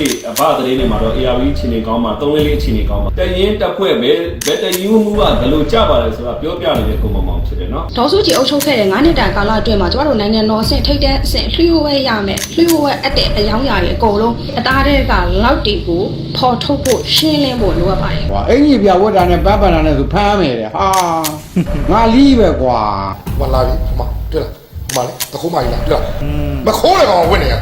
ဒီအဘသတင်းတွေမှာတော့ ARV အချိန်နေကောင်းမှာသုံးလေးလေးအချိန်နေကောင်းမှာတရင်တက်ဖွဲ့ပဲဘယ်တရင်မှုကဘယ်လိုကြပါလဲဆိုတာပြောပြနေတဲ့ကိုမမောင်ဖြစ်တယ်နော်ဒေါ်စုကြည်အုပ်ချုပ်ခဲ့တဲ့9နှစ်တာကာလအတွင်းမှာကျမတို့နိုင်ငံတော်အဆင့်ထိပ်တန်းအဆင့်လှူဝဲရမယ်လှူဝဲအပ်တဲ့အယောင်းအရာတွေအကုန်လုံးအသားတဲ့ကလောက်တီကိုဖော်ထုတ်ဖို့ရှင်းလင်းဖို့လိုအပ်ပါတယ်ကွာအင်ကြီးပြဝတ်တာနဲ့ပန်းပန်တာနဲ့ဆိုဖမ်းမယ်တဲ့ဟာငါလီးပဲကွာမလာပြီဟိုမှာတွေ့လားဟိုမှာလေတခိုးမကြီးလားတွေ့လားမခိုးတဲ့ကောင်ဝင်နေရ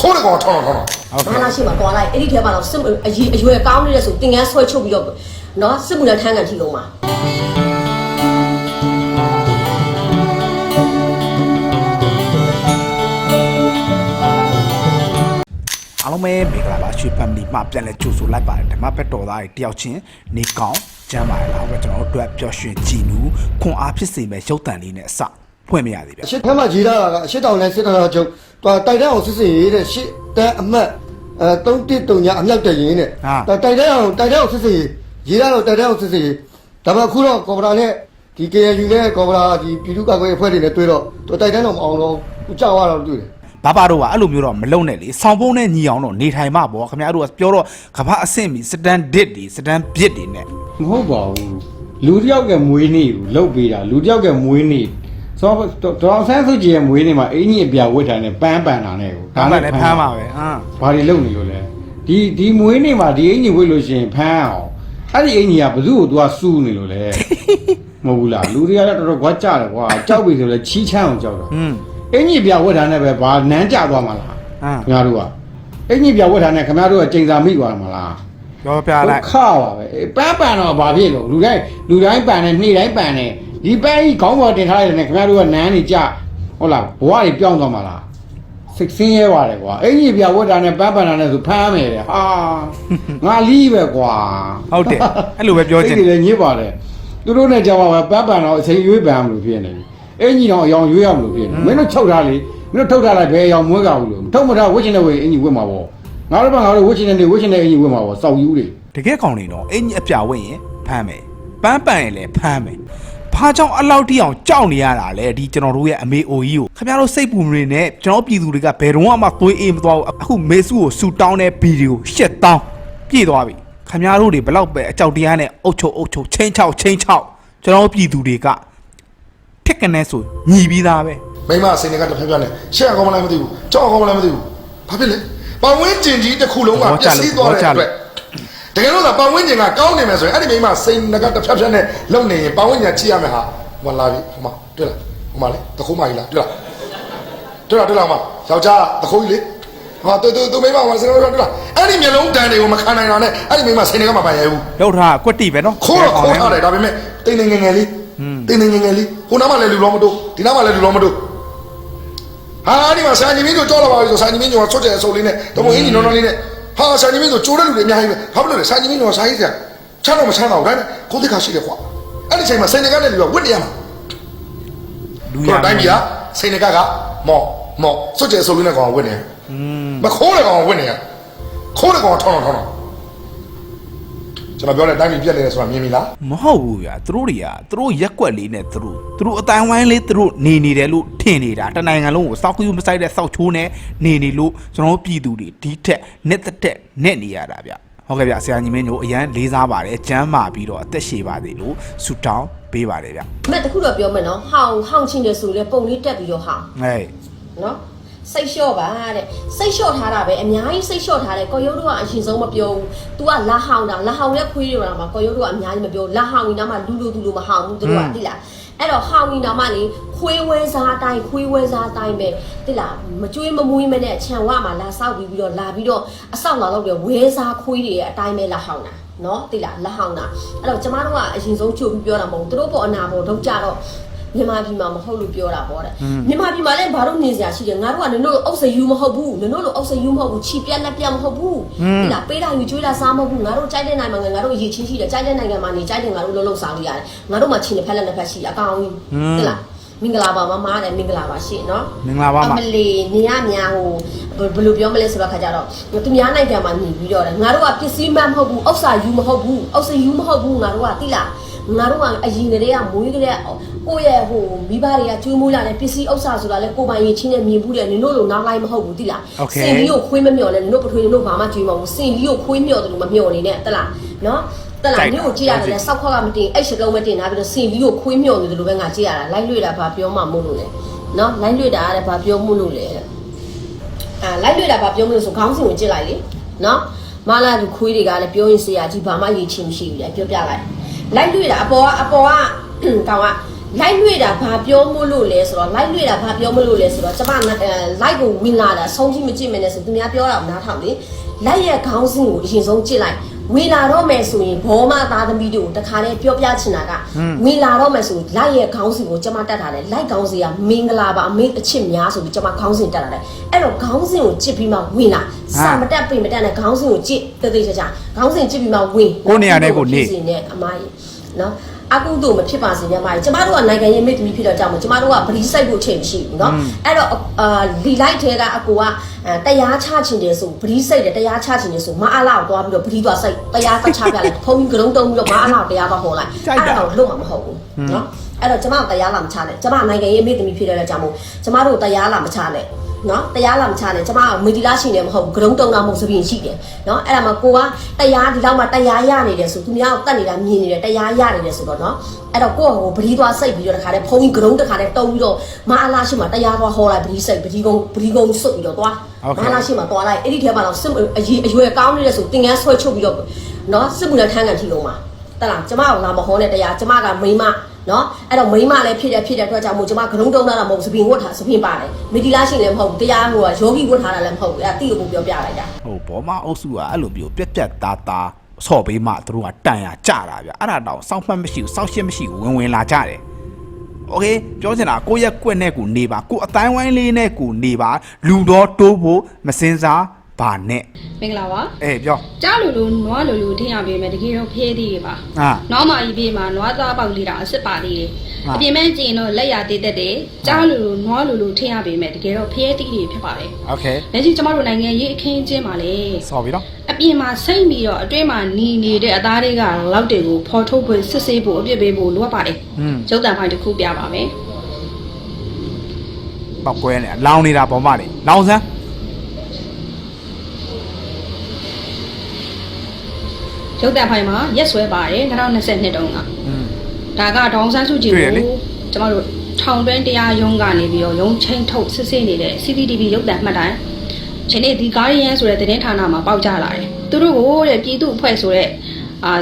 ခိုးတဲ့ကောင်ထောင်းထောင်းထောင်းနာနာရှိမှာတွားလိုက်အဲ့ဒီထဲမှာတော့စစ်မှုအရေးအရွယ်ကောင်းနေတဲ့ဆိုတင်ငန်းဆွဲချုပ်ပြီးတော့နော်စစ်မှုနဲ့ထမ်းကန်ထီလုံးမှာအားလုံးပဲမင်္ဂလာပါရွှေ family မှပြန်လဲကြိုဆိုလိုက်ပါတယ်ဓမ္မဘက်တော်သားတွေတယောက်ချင်းနေကောင်းကျမ်းပါတယ်လားဟုတ်ကဲ့ကျွန်တော်တို့အတွက်ပျော်ရွှင်ကြည်နူးခွန်အားဖြစ်စေမဲ့ရုပ်တံလေးနဲ့အစ ဖွင့်မရသေးဗျအရှိဖက်မှာကြီးလာတာကအရှိတောင်နဲ့စစ်တော်ချုပ်တွာတိုက်တန်းအောင်စစ်စစ်ရေးတဲ့ရှစ်တန်းအမှတ်အဲ313ညအမြောက်တဲ့ရင်းတဲ့တိုက်တန်းအောင်တိုက်တန်းအောင်စစ်စစ်ရေးရေးလာတော့တိုက်တန်းအောင်စစ်စစ်ရေးဒါပေမဲ့အခုတော့ကော်ဗရာနဲ့ဒီ KNU နဲ့ကော်ဗရာဒီပြည်သူ့ကာကွယ်အဖွဲ့တွေနဲ့တွေ့တော့သူတိုက်တန်းတော့မအောင်တော့ဘူးကြောက်ရတော့တွေ့တယ်ဘာဘာတို့ကအဲ့လိုမျိုးတော့မလုံနဲ့လေဆောင်းပုံးနဲ့ညီအောင်တော့နေထိုင်မှပေါ့ခင်ဗျားတို့ကပြောတော့ကဘာအဆင့်မီစတန်ဒစ်တွေစတန်ဘစ်တွေနဲ့မဟုတ်ပါဘူးလူတစ်ယောက်ကမွေးနေ့ကိုလှုပ်ပေးတာလူတစ်ယောက်ကမွေးနေ့ ဆိုတော့ဒေါအောင်ဆန်းစုကြည်ရဲ့မွေးနေ့မှာအင်ကြီးအပြဝတ်တာနဲ့ပန်းပန်တာနဲ့ကိုဒါမှလည်းဖမ်းပါပဲဟမ်ဘာတွေလုပ်နေလို့လဲဒီဒီမွေးနေ့မှာဒီအင်ကြီးဝတ်လို့ရှိရင်ဖမ်းအောင်အဲ့ဒီအင်ကြီးကဘသူ့ကိုသူကစူးနေလို့လဲမဟုတ်ဘူးလားလူတွေကလည်းတော်တော်ကွာကြတယ်ကွာကြောက်ပြီဆိုလဲချီးချမ်းအောင်ကြောက်တာဟွန်းအင်ကြီးပြဝတ်တာနဲ့ပဲဘာနန်းကြသွားမှာလားဟမ်ခင်ဗျားတို့ကအင်ကြီးပြဝတ်တာနဲ့ခင်ဗျားတို့ကချိန်စာမိသွားမှာလားပြောပြလိုက်ခါပါပဲအေးပန်းပန်တော့ဘာဖြစ်လို့လူတိုင်းလူတိုင်းပန်တယ်နေ့တိုင်းပန်တယ် ဒီပန်းကြီးခေါင်းပေါ်တင်ထားရတယ်နဲ့ခင်ဗျားတို့ကနန်းနေကြဟုတ်လားဘဝတွေပြောင်းသွားမှာလားစိတ်ဆင်းရဲပါတယ်ကွာအင်ကြီးပြဝတ်တာနဲ့ပန်းပန်တာနဲ့ဆိုဖမ်းမယ်တဲ့ဟာငါလီးပဲကွာဟုတ်တယ်အဲ့လိုပဲပြောချင်တယ်စိတ်တွေလည်းညစ်ပါတယ်သူတို့နဲ့ကြောက်ပါပဲပန်းပန်တော့အချိန်ရွေးပန်မလို့ဖြစ်နေပြီအင်ကြီးတော့အယောင်ရွေးရမလို့ဖြစ်နေမင်းတို့ချုပ်ထားလေမင်းတို့ထုတ်ထားလိုက်ဘယ်အယောင်မွေးကြဘူးလို့ထုတ်မထားဝှချင်တဲ့ဝေအင်ကြီးဝတ်မှာပေါ့ငါတို့ကငါတို့ဝှချင်တဲ့နေဝှချင်တဲ့အင်ကြီးဝတ်မှာပေါ့စောက်ယူတွေတကယ်ကောင်းနေတော့အင်းကြီးအပြဝင့်ရင်ဖမ်းမယ်ပန်းပန်ရင်လည်းဖမ်းမယ် ဘာကြောင့်အလောက်တိအောင်ကြောက်နေရတာလဲဒီကျွန်တော်တို့ရဲ့အမေအိုကြီးကိုခင်ဗျားတို့စိတ်ပူမနေနဲ့ကျွန်တော်ပြည်သူတွေကဘယ်တော့မှသွေးအေးမသွားဘူးအခုမေစုကိုဆူတောင်းတဲ့ဗီဒီယိုရှစ်တောင်းပြည့်သွားပြီခင်ဗျားတို့တွေဘလောက်ပဲအကြောက်တရားနဲ့အုတ်ချုပ်အုတ်ချုပ်ချင်းချောက်ချင်းချောက်ကျွန်တော်ပြည်သူတွေကထက်ကနေဆိုညီပြီးသားပဲမိမစိန်တွေကတစ်ဖက်ဖက်နဲ့ရှက်အောင်မလားမသိဘူးကြောက်အောင်မလားမသိဘူးဘာဖြစ်လဲပဝင်းကျင်ကြီးတစ်ခုလုံးကပျက်စီးသွားတဲ့အတွက် တကယ်လို့သာပဝင်းကျင်ကကောင်းနေမယ်ဆိုရင်အဲ့ဒီမိမစိန်ကတစ်ဖက်ဖက်နဲ့လုံနေရင်ပဝင်းကျင်ချိရမယ်ဟာဟိုလာပြီဟိုမှာတွေ့လားဟိုမှာလေတခိုးမကြီးလားတွေ့လားတွေ့လားတွေ့လားမယောက်ျားတခိုးကြီးလေဟာတူတူတူမိမကစိန်ကတွေ့လားအဲ့ဒီမျက်လုံးတန်တွေကိုမခံနိုင်တာနဲ့အဲ့ဒီမိမစိန်တွေကမပိုင်ရဘူးလောက်ထားကွက်တိပဲနော်ခိုးတော့ခိုးထားတယ်ဒါပေမဲ့တိမ်နေငယ်ငယ်လေးတိမ်နေငယ်ငယ်လေးဟိုနားမှာလည်းလူလောမတို့ဒီနားမှာလည်းလူလောမတို့ဟာဒီမှာဆန်ကြီးမင်းတို့ကြောက်လာပါပြီဆိုဆန်ကြီးမင်းတို့ကဆွတ်တဲ့အစုပ်လေးနဲ့တမအင်းကြီးနော်နော်လေးနဲ့ ဟာဆန်ကြီးမင်းတို့ကြိုးတဲ့လူတွေအများကြီးပဲဘာဖြစ်လို့လဲဆန်ကြီးမင်းတို့ကစားရေးစရာချမ်းတော့မချမ်းတော့ဘူးဒါနဲ့ကိုသိခါရှိတယ်ကွာအဲ့ဒီချိန်မှာစိန်နေကတဲ့လူကဝတ်နေရမှာလူကိုတိုင်းပြည်ကစိန်နေကကမော့မော့ဆွတ်တဲ့အစုပ်လေးနဲ့ကောင်ဝတ်နေမခိုးတဲ့ကောင်ဝတ်နေရခိုးတဲ့ကောင်ထောင်းထောင်းထောင်း ကျွန်တော်ပြောတဲ့တိုင်းပြည်ပြက်နေတယ်ဆိုတာမြင်ပြီလားမဟုတ်ဘူးဗျာသူတို့တွေကသူတို့ရက်ကွက်လေးနဲ့သူတို့သူတို့အတိုင်းဝိုင်းလေးသူတို့နေနေတယ်လို့ထင်နေတာတနိုင်ငံလုံးကိုစောက်ခူးမဆိုင်တဲ့စောက်ချိုးနဲ့နေနေလို့ကျွန်တော်တို့ပြည်သူတွေဒီထက်နဲ့တက်တက်နဲ့နေရတာဗျဟုတ်ကဲ့ဗျဆရာညီမင်းတို့အရန်လေးစားပါတယ်ကျမ်းမာပြီးတော့အသက်ရှည်ပါသေးလို့ဆူတောင်းပေးပါတယ်ဗျမက်တခုတော့ပြောမယ်နော်ဟောင်းဟောင်းချင်းတယ်ဆိုလေပုံလေးတက်ပြီးတော့ဟောင်းဟဲ့နော် စိတ်လျှော့ပါတဲ့စိတ်လျှော့ထားတာပဲအများကြီးစိတ်လျှော့ထားတယ်ကော်ရုပ်တို့ကအရင်ဆုံးမပြောဘူး तू ကလာဟောင်းတာလာဟောင်းတဲ့ခွေးတွေမှာကော်ရုပ်တို့ကအများကြီးမပြောလာဟောင်းနေတာမှလူလူသူလူမဟောင်းဘူးသူတို့ကသိလားအဲ့တော့ဟောင်းနေတာမှလေခွေးဝဲစားအတိုင်းခွေးဝဲစားအတိုင်းပဲသိလားမကြွေးမမွေးမနဲ့ခြံဝမှာလာဆောက်ပြီးပြီးတော့လာပြီးတော့အဆောက်လာတော့တယ်ဝဲစားခွေးတွေရဲ့အတိုင်းပဲလာဟောင်းတာနော်သိလားလာဟောင်းတာအဲ့တော့ကျမတို့ကအရင်ဆုံးချုပ်ပြီးပြောတာမဟုတ်ဘူးသူတို့ပေါ်အနာပေါ်တော့ကြတော့ မြန်မာပြည်မှာမဟုတ်လို့ပြောတာပေါ့တဲ့မြန်မာပြည်မှာလည်းဘာလို့နေစရာရှိတယ်ငါတို့ကနင်တို့လိုအုပ်စယူမဟုတ်ဘူးနင်တို့လိုအုပ်စယူမဟုတ်ဘူးခြိပြက်လက်ပြက်မဟုတ်ဘူးဒီလားပေးတာယူကျွေးတာစားမဟုတ်ဘူးငါတို့ကြိုက်တဲ့နိုင်ငံမှာငါတို့အရေးချင်းရှိတယ်ကြိုက်တဲ့နိုင်ငံမှာနေကြိုက်တဲ့ငါတို့လုံးလုံးစားလို့ရတယ်ငါတို့မှာခြိနှစ်ဖက်လက်နှစ်ဖက်ရှိတယ်အကောင်ကြီးဒီလားမင်္ဂလာပါမမတဲ့မင်္ဂလာပါရှင့်နော်မင်္ဂလာပါအမမလီနေရများဟိုဘယ်လိုပြောမလဲဆိုတော့ခါကြတော့သူများနိုင်ငံမှာနေပြီးတော့တယ်ငါတို့ကပစ္စည်းမမဟုတ်ဘူးဥစ္စာယူမဟုတ်ဘူးဥစ္စာယူမဟုတ်ဘူးငါတို့ကတိလား ငါတို့ကအရင်ကတည်းကမွေးကလေးကိုယ့်ရဲ့ဟိုမိဘတွေကကျွေးမွေးလာတဲ့ပစ္စည်းဥစ္စာဆိုတာလဲကိုယ်ပိုင်ရင်ချင်းနဲ့မြင်ဘူးတယ်နင်တို့လိုနောက်လိုက်မဟုတ်ဘူးတိလားစင်ကြီးကိုခွေးမမျော်နဲ့နင်တို့ပထွေနင်တို့ဘာမှကျွေးမဘူးစင်ကြီးကိုခွေးမျော်တယ်လို့မမျော်နေနဲ့တလားနော်တလားနင်ကိုကြည့်ရတယ်လဲစောက်ခွက်ကမတင်အဲ့ရှလုံးမတင်တာပြီးတော့စင်ကြီးကိုခွေးမျော်နေတယ်လို့ပဲငါကြည့်ရတာလိုက်လွေတာဘာပြောမှမို့လို့လဲနော်လိုက်လွေတာကလည်းဘာပြောမှုလို့လဲအာလိုက်လွေတာဘာပြောမလို့ဆိုခေါင်းစဉ်ကိုကြည့်လိုက်လေနော်မလာသူခွေးတွေကလည်းပြောရင်ဆရာကြီးဘာမှရည်ချင်းမရှိဘူးလေပြောပြလိုက် လိုက်လွေတာအပေါ်ကအပေါ်ကကောင်ကလိုက်လွေတာဘာပြောမှုလို့လဲဆိုတော့လိုက်လွေတာဘာပြောမှုလို့လဲဆိုတော့ကျမလိုက်ကိုဝင်လာတာဆုံးကြီးမကြည့်မနဲ့ဆိုသူများပြောတာကိုနားထောင်လေလိုက်ရဲ့ခေါင်းစဉ်ကိုအရင်ဆုံးကြည့်လိုက် ဝင်လာတော့မယ်ဆိုရင်ဘောမသားသမီးတို့တခါလေပြောပြချင်တာကဝင်လာတော့မယ်ဆိုရင်လိုက်ရဲ့ခေါင်းစဉ်ကိုကျမတတ်တာလေလိုက်ခေါင်းစဉ်ကမင်္ဂလာပါအမေအချစ်များဆိုပြီးကျမခေါင်းစဉ်တတ်တာလေအဲ့တော့ခေါင်းစဉ်ကိုကြည့်ပြီးမှဝင်လာစာမတက်ပိမတက်နဲ့ခေါင်းစဉ်ကိုကြည့်တသိချာချာခေါင်းစဉ်ကြည့်ပြီးမှဝင်စီနဲ့အမကြီး နော်အကုသို့မဖြစ်ပါစေနဲ့အမကြီးကျမတို့ကနိုင်ငံရေးမိတ်သမီးဖြစ်တော့ကြောင့်မို့ကျမတို့ကဗလီစိုက်ဖို့ချိန်မရှိဘူးเนาะအဲ့တော့အာလီလိုက်ထဲကအကူကတရားချချင်တယ်ဆိုဗလီစိုက်တယ်တရားချချင်တယ်ဆိုမအားလောက်သွားပြီးတော့ဗလီသွားစိုက်တရားသွားချပြလိုက်ဖုန်းကြီးကလုံးတုံးပြီးတော့မအားလောက်တရားသွားဟောလိုက်အဲ့တော့လုံးမှာမဟုတ်ဘူးเนาะ အဲ့တော့ကျမတရားလာမချနဲ့ကျမနိုင်ငံရေးမိတ်သမီးဖြစ်တဲ့ကြောင့်မို့ကျမတို့တရားလာမချနဲ့နော်တရားလာမချနဲ့ကျမကမီဒီလာရှိနေမဟုတ်ဘူးဂရုံတုံတာမဟုတ်စပင်းရှိတယ်နော်အဲ့ဒါမှကိုကတရားဒီလောက်မှတရားရနေတယ်ဆိုသူများကိုတတ်နေတာမြင်နေတယ်တရားရနေတယ်ဆိုတော့နော်အဲ့တော့ကိုကဟိုပလီသွားစိတ်ပြီးတော့တခါတည်းဖုန်းကြီးဂရုံတခါတည်းတုံပြီးတော့မအလားရှိမှတရားသွားဟောလိုက်ပလီစိတ်ပလီကုံပလီကုံစွတ်ပြီးတော့သွားမအလားရှိမှသွားလိုက်အဲ့ဒီထဲမှာတော့စစ်အရွယ်အရွယ်ကောင်းနေတဲ့ဆိုတင်ငန်းဆွဲချုပ်ပြီးတော့နော်စစ်မှုနဲ့ထမ်းကန်ထီလုံးမှာတလားကျမကလာမဟောနဲ့တရားကျမကမိမ နော်အဲ့တော့မိမလည်းဖြစ်တယ်ဖြစ်တဲ့အတွက်ကြောင့်မို့ကျွန်မဂရုံတုံးတာမဟုတ်စပင်ဝတ်ထားစပင်ပါတယ်မီဒီလာရှင်လည်းမဟုတ်ဘူးတရားဟိုကယောဂီဝတ်ထားတာလည်းမဟုတ်ဘူးအဲ့ဒါတိကိုပြောပြလိုက်တာ ဟိုဘောမအုပ်စုကအဲ့လိုမျိုးပြက်ပြက်သားသားဆော့ပေးမှသူတို့ကတန်ရကြတာဗျအဲ့ဒါတော့စောင့်မှတ်မရှိဘူးစောင့်ရှင်းမရှိဘူးဝင်ဝင်လာကြတယ်โอเคပြောချင်တာကိုယ့်ရက်ကွက်နဲ့ကိုနေပါကိုယ်အတိုင်းဝိုင်းလေးနဲ့ကိုနေပါလူတော့တိုးဖို့မစင်စား ဘာနဲ့ မင်္ဂလာပါ အေးပြော ကြားလူလူနွားလူလူထင်ရပေးမယ်တကယ်တော့ဖဲသေးတွေပါ ဟာ နောက်မှကြီးပြေးမှာနွားသားပေါက်လေးတာအစ်စ်ပါသေးတယ် ဟာ အပြင်မဲ့ကျင်တော့လက်ရသေးတတ်တယ်ကြားလူလူနွားလူလူထင်ရပေးမယ်တကယ်တော့ဖဲသေးတွေဖြစ်ပါတယ် โอเค လက်ရှိကျမတို့နိုင်ငံရေးအခင်းအကျင်းမှာလေ ဆော်ပြီနော် အပြင်မှာစိတ်ပြီးတော့အတွင်းမှာနီနေတဲ့အသားတွေကလောက်တွေကိုဖော်ထုတ်ဖို့စစ်ဆေးဖို့အပြစ်ပေးဖို့လိုအပ်ပါတယ် อืม ရုပ်တံဖိုင်တစ်ခုပြပါမယ် ပောက်ကွဲနေလောင်နေတာဘောမတွေလောင်စမ်း ရုပ်တံဖိုင်မှာရက်ဆွဲပါတယ်2022တုန်းကอืมဒါကဒေါအောင်ဆန်းစုကြည်တွေ့ရလေကိုကျမတို့ထောင်တွင်းတရားရုံးကနေပြီးတော့ရုံးချင်းထုတ်စစ်ဆေးနေတဲ့ CCTV ရုပ်သံမှတ်တိုင်ဒီနေ့ဒီကားရီယန်ဆိုတဲ့သတင်းဌာနမှာပေါက်ကြလာတယ်သူတို့ကိုတဲ့ပြည်သူအဖွဲ့ဆိုတဲ့အာ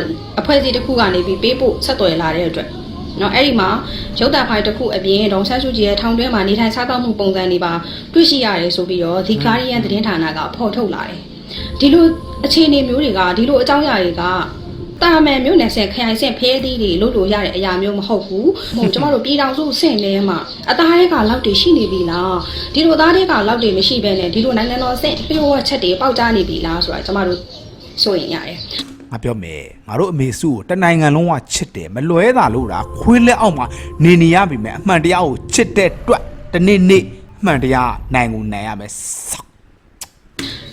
အဖွဲ့အစည်းတစ်ခုကနေပြီးပေးဖို့ဆက်သွယ်လာတဲ့အတွက်နော်အဲ့ဒီမှာရုပ်သံဖိုင်တစ်ခုအပြင်ဒေါအောင်ဆန်းစုကြည်ရဲ့ထောင်တွင်းမှာနေထိုင်စားသောက်မှုပုံစံတွေပါတွေ့ရှိရတယ်ဆိုပြီးတော့ဒီကားရီယန်သတင်းဌာနကဖော်ထုတ်လာတယ် ဒီလိုအခြေအနေမျိုးတွေကဒီလိုအကြောင်းအရာတွေကတာမန်မျိုးနယ်ဆင်ခရိုင်ဆင်ဖဲသီးတွေလို့လို့ရတဲ့အရာမျိုးမဟုတ်ဘူး။ဟိုကျမတို့ပြည်တော်စုဆင့်လဲမှာအသားတွေကလောက်တွေရှိနေပြီလား။ဒီလိုသားတွေကလောက်တွေမရှိဘဲနဲ့ဒီလိုနိုင်ငံတော်ဆင့်လျှို့ဝှက်ချက်တွေပေါက်ကြားနေပြီလားဆိုတာကျမတို့စိုးရင်ရတယ်ငါပြောမယ်ငါတို့အမေစုကိုတနိုင်ငံလုံးကချစ်တယ်မလွဲတာလို့တာခွေးလက်အောက်မှာနေနေရပြီမဲ့အမှန်တရားကိုချစ်တဲ့အတွက်တနေ့နေ့အမှန်တရားနိုင်ကိုနိုင်ရမယ်ဆောက်။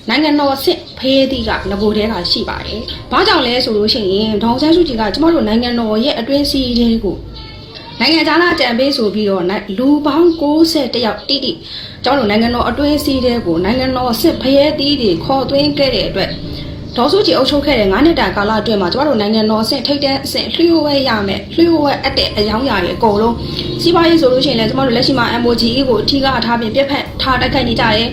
နိုင်ငံတော်ဆင့်ဖဲသီးကငဘိုတဲကရှိပါတယ်။ဘာကြောင့်လဲဆိုလို့ရှိရင်ဒေါအောင်ဆန်းစုကြည်ကကျမတို့နိုင်ငံတော်ရဲ့အတွင်းစီးတွေကိုနိုင်ငံခြားသားတံပေးဆိုပြီးတော့နိုင်လူပေါင်း60တယောက်တိတိကျွန်တော်တို့နိုင်ငံတော်အတွင်းစည်းတဲ့ကိုနိုင်ငံတော်စစ်ဖရဲတီးတွေခေါ်သွင်းခဲ့တဲ့အတွက်ဒေါ်စုကြည်အုပ်ချုပ်ခဲ့တဲ့9နှစ်တာကာလအတွင်းမှာကျွန်တော်တို့နိုင်ငံတော်အဆင့်ထိပ်တန်းအဆင့်လျှို့ဝဲရမယ်လျှို့ဝဲအပ်တဲ့အယောင်းအရာတွေအကုန်လုံးစီးပွားရေးဆိုလို့ရှိရင်လည်းကျွန်တော်တို့လက်ရှိမှာ MOGE ကိုအထီးကအထားပြင်ပြက်ဖက်ထားတိုက်ခိုက်နေကြတယ်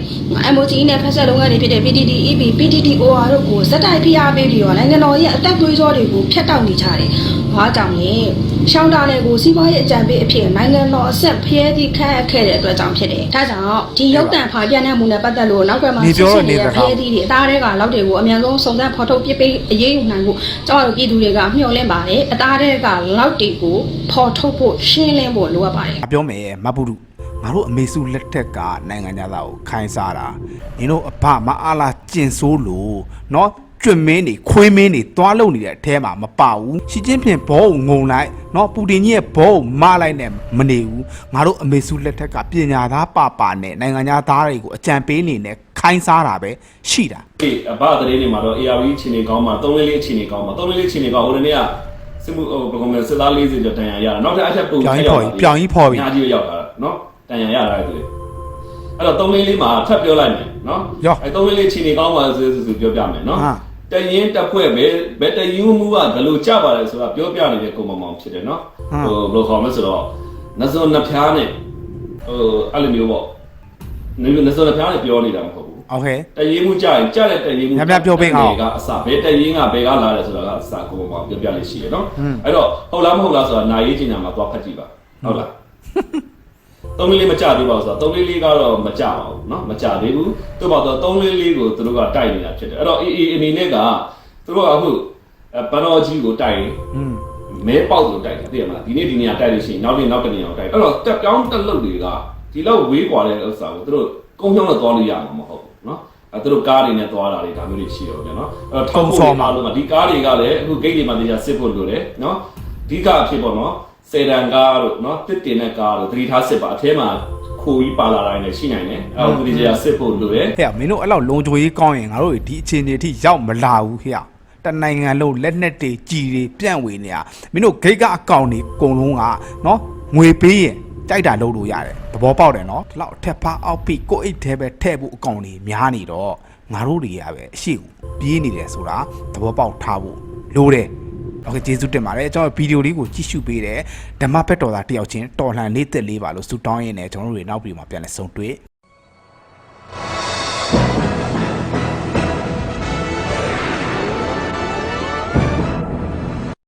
MOGE နဲ့ဖက်ဆက်လုပ်ငန်းတွေဖြစ်တဲ့ PTT EP PTTOR တို့ကိုစက်တိုက်ဖိအားပေးပြီးတော့နိုင်ငံတော်ရဲ့အသက်သွေးကြောတွေကိုဖျက်တောက်နေကြတယ်။ဘာကြောင့်လဲ။ရှောင်းတာနယ်ကိုစီးပွားရေးအကြံပေးအဖြစ်နိုင်ငံတော်အဆက်ဖျဲသည့်ခန့်အပ်ခဲ့တဲ့အတွက်ကြောင့်ဖြစ်တယ်။ဒါကြောင့်ဒီရုပ်တံဖာပြန်တဲ့မှုနဲ့ပတ်သက်လို့နောက်ကွယ်မှာနေပြောတော့စစ်နေစစ်စကားဖျဲသည့်တွေအသားတွေကလောက်တွေကိုအများဆုံးစုံစမ်းဖော်ထုတ်ပြပေးအရေးယူနိုင်ဖို့ကျွန်တော်တို့ပြည်သူတွေကမျှော်လင့်ပါတယ်။အသားတွေကလောက်တွေကိုဖော်ထုတ်ဖို့ရှင်းလင်းဖို့လိုအပ်ပါတယ်။ငါပြောမယ်မပုရု ငါတို့အမေစုလက်ထက်ကနိုင်ငံသားကိုခိုင်းစားတာနင်တို့အဘမအားလားကျင်ဆိုးလို့เนาะကျွတ်မင်းတွေခွေးမင်းတွေသွားလုံနေတဲ့အထဲမှာမပါဘူးရှီချင်းဖြင့်ဘောကိုငုံလိုက်เนาะပူတင်ကြီးရဲ့ဘောကိုမလိုက်နဲ့မနေဘူးငါတို့အမေစုလက်ထက်ကပညာသားပပါနဲ့နိုင်ငံသားတွေကိုအကြံပေးနေနဲ့ခိုင်းစားတာပဲရှိတာ အေးအဘသတင်းတွေမှာတော့ ARV အခြေအနေကောင်းမှာ3လေးလေးအခြေအနေကောင်းမှာ3လေးလေးအခြေအနေကောင်းဟိုတနေ့က စစ်မှုဟိုဘယ်ကောင်လဲစစ်သား40ကျော်တန်ရာရတာနောက်ထပ်အထက်ပုံ ပြောင်းကြီးဖော်ပြီပြောင်းကြီးဖော်ပြီ အများကြီးရောက်လာတာနော် တန်ရာရတာလေအဲ့တော့3လေးလေးမှာထပ်ပြောလိုက်မယ်နော် ရော အဲ့3လေးလေးခြေနေကောင်းပါဆိုဆိုဆိုပြောပြမယ်နော် ဟာ တရင်တက်ဖွဲ့ပဲဘယ်တရင်မှုကဘယ်လိုကြပါလဲဆိုတာပြောပြနေတဲ့ကုံမမောင်ဖြစ်တယ်နော်ဟိုဘယ်လိုခေါ်မလဲဆိုတော့နဇွန်နှဖျားနဲ့ဟိုအဲ့လိုမျိုးပေါ့နဇွန်နှဖျားနဲ့ပြောနေတာမဟုတ်ဘူး โอเค တရင်မှုကြရင်ကြတဲ့တရင်မှု များများပြောပေးအောင် ကအစဘယ်တရင်ကဘယ်ကလာတယ်ဆိုတာကအစကိုပေါ့ပြောပြလေးရှိတယ်နော်အဲ့တော့ဟုတ်လားမဟုတ်လားဆိုတာနာရေးချင်တာမှာသွားဖတ်ကြည့်ပါဟုတ်လား သုံးလေးလေးမကြသေးပါဘူးဆိုတော့သုံးလေးလေးကတော့မကြပါဘူးเนาะမကြသေးဘူးသူ့ဘာတော့သုံးလေးလေးကိုသူတို့ကတိုက်နေတာဖြစ်တယ်အဲ့တော့အေးအေးအနေနဲ့ကသူတို့ကအခုအဲပနောကြီးကိုတိုက်ရင် อืม မဲပေါက်လို့တိုက်တယ်သိရမလားဒီနေ့ဒီနေရာတိုက်လို့ရှိရင်နောက်နေ့နောက်တစ်နေရာကိုတိုက်အဲ့တော့တက်ပြောင်းတက်လုတ်တွေကဒီလောက်ဝေးกว่าတဲ့ဥစ္စာကိုသူတို့ကုန်းချောင်းနဲ့သွားလို့ရမှာမဟုတ်ဘူးเนาะအဲသူတို့ကားတွေနဲ့သွားတာတွေဒါမျိုးတွေရှိတော့ကြเนาะအဲ့တော့ထောက်ဖို့မှာလို့မှာဒီကားတွေကလည်းအခုဂိတ်တွေမှာတရားစစ်ဖို့လိုတယ်เนาะအဓိကအဖြစ်ပေါ့เนาะ စေတန်ကားတို့เนาะတစ်တင်တဲ့ကားတို့သတိထားစစ်ပါအထဲမှာခိုးကြီးပါလာတိုင်းလည်းရှိနိုင်တယ်အဲ့တော့သူတရားစစ်ဖို့လိုတယ် ဟဲ့မင်းတို့အဲ့လောက်လုံချိုရေးကောင်းရင်ငါတို့ဒီအခြေအနေအထိရောက်မလာဘူးဟဲ့တနိုင်ငံလုံးလက်နက်တွေကြီးတွေပြန့်ဝေနေတာမင်းတို့ဂိတ်ကအကောင့်တွေအကုန်လုံးကနော်ငွေပေးရင်ကြိုက်တာလုပ်လို့ရတယ်သဘောပေါက်တယ်နော်ဒီလောက်အထက်ဖားအောက်ပြီးကိုအိတ်သေးပဲထည့်ဖို့အကောင့်တွေများနေတော့ငါတို့တွေကပဲအရှိကိုပြေးနေတယ်ဆိုတာသဘောပေါက်ထားဖို့လိုတယ် โอเคကျေးဇူးတင်ပါတယ်ကျွန်တော်ဗီဒီယိုလေးကိုကြည့်ရှုပေးတယ်ဓမ္မဘက်တော်သားတယောက်ချင်းတော်လှန်လေးသက်လေးပါလို့ဆုတောင်းရင်းနဲ့ကျွန်တော်တို့တွေနောက်ပြီးမှပြန်လဲဆုံတွေ့